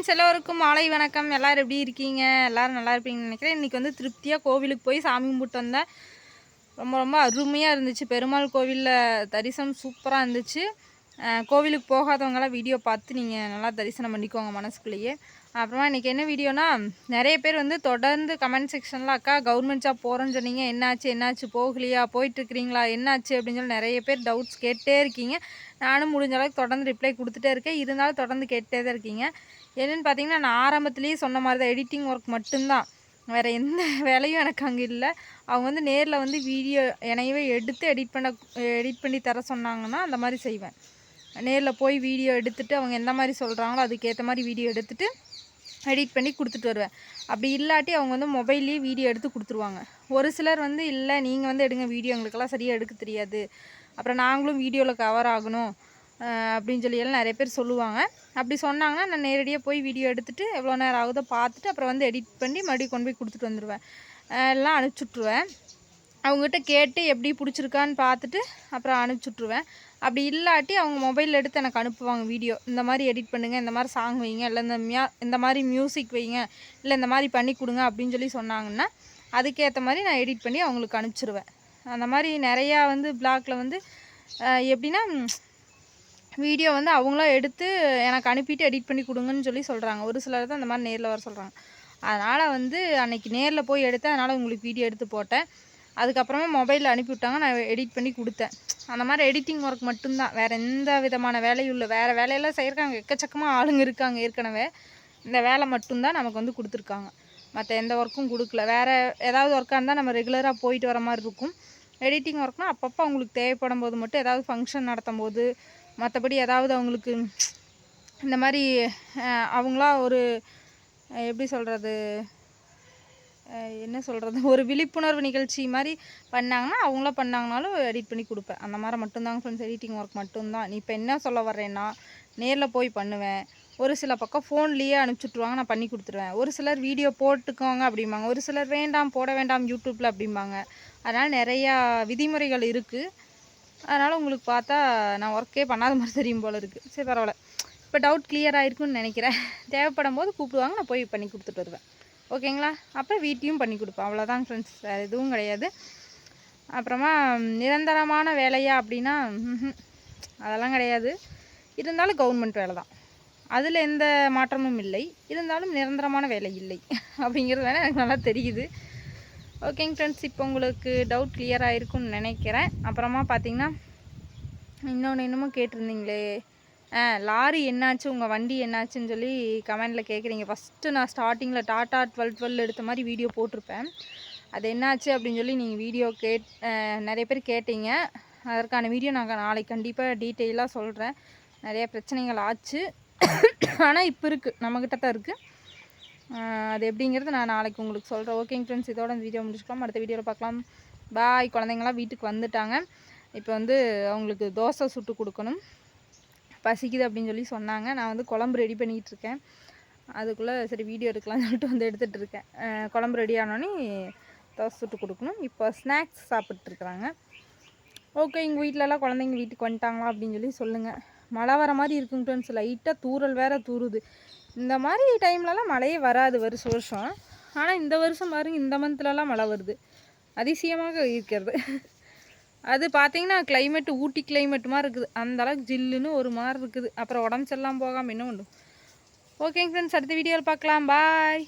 Friends எல்லோருக்கும் மாலை வணக்கம். எல்லோரும் எப்படி இருக்கீங்க? எல்லோரும் நல்லா இருப்பீங்கன்னு நினைக்கிறேன். இன்றைக்கி வந்து திருப்தியாக கோவிலுக்கு போய் சாமி கும்பிட்டு வந்தேன். ரொம்ப ரொம்ப அருமையாக இருந்துச்சு. பெருமாள் கோவிலில் தரிசனம் சூப்பராக இருந்துச்சு. கோவிலுக்கு போகாதவங்களாம் வீடியோ பார்த்து நீங்கள் நல்லா தரிசனம் பண்ணிக்கோங்க மனசுக்குள்ளேயே. அப்புறமா இன்றைக்கி என்ன வீடியோனா நிறைய பேர் வந்து தொடர்ந்து கமெண்ட் செக்ஷனில் அக்கா கவர்மெண்ட் ஜாப் போகிறேன்னு சொன்னீங்க. என்னாச்சு என்னாச்சு? போகலையா? போயிட்டுருக்கிறீங்களா? என்னாச்சு? அப்படின்னு சொல்லி நிறைய பேர் டவுட்ஸ் கேட்டே இருக்கீங்க. நானும் முடிஞ்ச அளவுக்கு தொடர்ந்து ரிப்ளை கொடுத்துட்டே இருக்கேன். இருந்தாலும் தொடர்ந்து கேட்டே தான் இருக்கீங்க. என்னென்னு பார்த்தீங்கன்னா நான் ஆரம்பத்துலேயே சொன்ன மாதிரி தான் எடிட்டிங் ஒர்க் மட்டும்தான். வேறு எந்த வேலையும் எனக்கு அங்கே இல்லை. அவங்க வந்து நேரில் வந்து வீடியோ என்னையவே எடுத்து எடிட் பண்ண எடிட் பண்ணி தர சொன்னாங்கன்னா அந்த மாதிரி செய்வேன். நேரில் போய் வீடியோ எடுத்துகிட்டு அவங்க எந்த மாதிரி சொல்கிறாங்களோ அதுக்கேற்ற மாதிரி வீடியோ எடுத்துகிட்டு எடிட் பண்ணி கொடுத்துட்டு வருவேன். அப்படி இல்லாட்டி அவங்க வந்து மொபைல்லேயே வீடியோ எடுத்து கொடுத்துருவாங்க. ஒரு சிலர் வந்து இல்லை நீங்கள் வந்து எடுங்க வீடியோ. எங்களுக்கெல்லாம் சரியாக எடுக்க தெரியாது. அப்புறம் நாங்களும் வீடியோவில் கவர் ஆகணும். அப்படின்னு சொல்லி எல்லாம் நிறைய பேர் சொல்லுவாங்க. அப்படி சொன்னாங்கன்னா நான் நேரடியாக போய் வீடியோ எடுத்துகிட்டு எவ்வளோ நேரம் ஆகுதோ பார்த்துட்டு அப்புறம் வந்து எடிட் பண்ணி மறுபடியும் கொண்டு போய் கொடுத்துட்டு வந்துடுவேன் எல்லாம் அனுப்பிச்சுட்ருவேன் அவங்ககிட்ட கேட்டு எப்படி பிடிச்சிருக்கான்னு பார்த்துட்டு அப்புறம் அனுப்பிச்சுட்ருவேன். அப்படி இல்லாட்டி அவங்க மொபைலில் எடுத்து எனக்கு அனுப்புவாங்க வீடியோ இந்த மாதிரி எடிட் பண்ணுங்கள் இந்த மாதிரி சாங் வைங்க இல்லை இந்த மியா இந்த மாதிரி மியூசிக் வைங்க இல்லை இந்த மாதிரி பண்ணி கொடுங்க அப்படின்னு சொல்லி சொன்னாங்கன்னா அதுக்கேற்ற மாதிரி நான் எடிட் பண்ணி அவங்களுக்கு அனுப்பிச்சிருவேன். அந்த மாதிரி நிறையா வந்து பிளாக்ல வந்து எப்படின்னா வீடியோ வந்து அவங்களா எடுத்து எனக்கு அனுப்பிட்டு எடிட் பண்ணி கொடுங்கன்னு சொல்லி சொல்கிறாங்க ஒரு சிலர் தான் இந்த மாதிரி நேரில் வர சொல்கிறாங்க அதனால் வந்து அன்றைக்கி நேரில் போய் எடுத்தேன். அதனால் உங்களுக்கு வீடியோ எடுத்து போட்டேன். அதுக்கப்புறமா மொபைலில் அனுப்பி விட்டாங்க நான் எடிட் பண்ணி கொடுத்தேன். அந்த மாதிரி எடிட்டிங் ஒர்க் மட்டும்தான். வேறு எந்த விதமான வேலையும் இல்லை. வேறு வேலையெல்லாம் செய்கிறாங்க எக்கச்சக்கமாக ஆளுங்க இருக்காங்க ஏற்கனவே. இந்த வேலை மட்டும்தான் நமக்கு வந்து கொடுத்துருக்காங்க. மற்ற எந்த ஒர்க்கும் கொடுக்கல. வேறு ஏதாவது ஒர்க்காக இருந்தால் நம்ம ரெகுலராக போயிட்டு வர மாதிரி இருக்கும். எடிட்டிங் ஒர்க்னால் அப்பப்போ அவங்களுக்கு தேவைப்படும் போது மட்டும் ஏதாவது ஃபங்க்ஷன் நடத்தும் போது மற்றபடி ஏதாவது அவங்களுக்கு இந்த மாதிரி அவங்களா ஒரு எப்படி சொல்கிறது என்ன சொல்கிறது ஒரு விழிப்புணர்வு நிகழ்ச்சி மாதிரி பண்ணாங்கன்னா அவங்கள பண்ணாங்கனாலும் எடிட் பண்ணி கொடுப்பேன். அந்த மாதிரி மட்டும்தாங்க ஃப்ரெண்ட்ஸ் எடிட்டிங் ஒர்க் மட்டும்தான். நீ இப்போ என்ன சொல்ல வர்றேன்னா நேரில் போய் பண்ணுவேன். ஒரு சில பக்கம் ஃபோன்லேயே அனுப்பிச்சுட்ருவாங்க நான் பண்ணி கொடுத்துருவேன். ஒரு சிலர் வீடியோ போட்டுக்கோங்க அப்படிம்பாங்க. ஒரு சிலர் வேண்டாம் போட வேண்டாம் யூடியூப்பில் அப்படிம்பாங்க. அதனால் நிறையா விதிமுறைகள் இருக்குது அதனால் உங்களுக்கு பார்த்தா நான் ஒர்க்கே பண்ணாத மாதிரி தெரியும் போல் இருக்குது சரி பரவாயில்ல. இப்போ டவுட் கிளியர் ஆயிருக்குன்னு நினைக்கிறேன். தேவைப்படும் போது கூப்பிடுவாங்க நான் போய் பண்ணி கொடுத்துட்டு வருவேன். ஓகேங்களா? அப்புறம் வீட்டையும் பண்ணி கொடுப்பேன் அவ்வளோதான் ஃப்ரெண்ட்ஸ் வேறு எதுவும் கிடையாது. அப்புறமா நிரந்தரமான வேலையா அப்படின்னா அதெல்லாம் கிடையாது. இருந்தாலும் கவர்மெண்ட் வேலை தான் அதில் எந்த மாற்றமும் இல்லை. இருந்தாலும் நிரந்தரமான வேலை இல்லை. அப்படிங்கிறது வேணால் எனக்கு நல்லா தெரியுது. ஓகேங்க ஃப்ரெண்ட்ஸ் இப்போ உங்களுக்கு டவுட் கிளியராக இருக்கும்னு நினைக்கிறேன். அப்புறமா பார்த்தீங்கன்னா இன்னொன்று இன்னமும் கேட்டிருந்தீங்களே. லாரி என்னாச்சு? உங்கள் வண்டி என்னாச்சுன்னு சொல்லி கமெண்டில் கேட்குறீங்க ஃபஸ்ட்டு நான் ஸ்டார்டிங்கில் டாட்டா டுவெல் டுவெல் எடுத்த மாதிரி வீடியோ போட்டிருப்பேன். அது என்னாச்சு அப்படின்னு சொல்லி நீங்கள் வீடியோ கேட் நிறைய பேர் கேட்டீங்க. அதற்கான வீடியோ நாங்கள் நாளைக்கு கண்டிப்பாக டீட்டெயிலாக சொல்கிறேன் நிறைய பிரச்சனைகள் ஆச்சு. ஆனால் இப்போ இருக்குது நம்மக்கிட்ட தான் இருக்குது அது எப்படிங்கிறது நான் நாளைக்கு உங்களுக்கு சொல்கிறேன் ஓகேங்க ஃப்ரெண்ட்ஸ் இதோட இந்த வீடியோ முடிச்சுக்கலாம். அடுத்த வீடியோவில் பார்க்கலாம். பாய் குழந்தைங்களாம் வீட்டுக்கு வந்துட்டாங்க. இப்போ வந்து அவங்களுக்கு தோசை சுட்டு கொடுக்கணும். பசிக்குது அப்படின்னு சொல்லி சொன்னாங்க. நான் வந்து குழம்பு ரெடி பண்ணிகிட்டு இருக்கேன் அதுக்குள்ளே சரி வீடியோ எடுக்கலாம்னு சொல்லிட்டு வந்து எடுத்துகிட்டு இருக்கேன் குழம்பு ரெடி ஆனோடனே தோசை சுட்டு கொடுக்கணும். இப்போ ஸ்நாக்ஸ் சாப்பிட்ருக்குறாங்க ஓகே எங்கள் வீட்டிலலாம் குழந்தைங்க வீட்டுக்கு வந்துட்டாங்களா அப்படின்னு சொல்லி சொல்லுங்கள் மழை வர மாதிரி இருக்குங்க ஃப்ரெண்ட்ஸ் லைட்டாக தூறல் வேற தூறுது. இந்த மாதிரி டைம்லலாம் மழையே வராது வருஷம் வருஷம். ஆனால் இந்த வருஷம் பாருங்க இந்த மந்த்லலாம் மழை வருது. அதிசயமாக இருக்கிறது. அது பார்த்தீங்கன்னா கிளைமேட் ஊட்டி கிளைமேட் மாதிரி இருக்குது. அந்த அளவுக்கு ஜில்லுன்னு ஒரு மாதிரி இருக்குது. அப்புறம் உடம்பு சரியில்லாம போகாமல் என்ன ஒன்று ஓகேங்க ஃப்ரெண்ட்ஸ் அடுத்த வீடியோவில் பார்க்கலாம். பாய்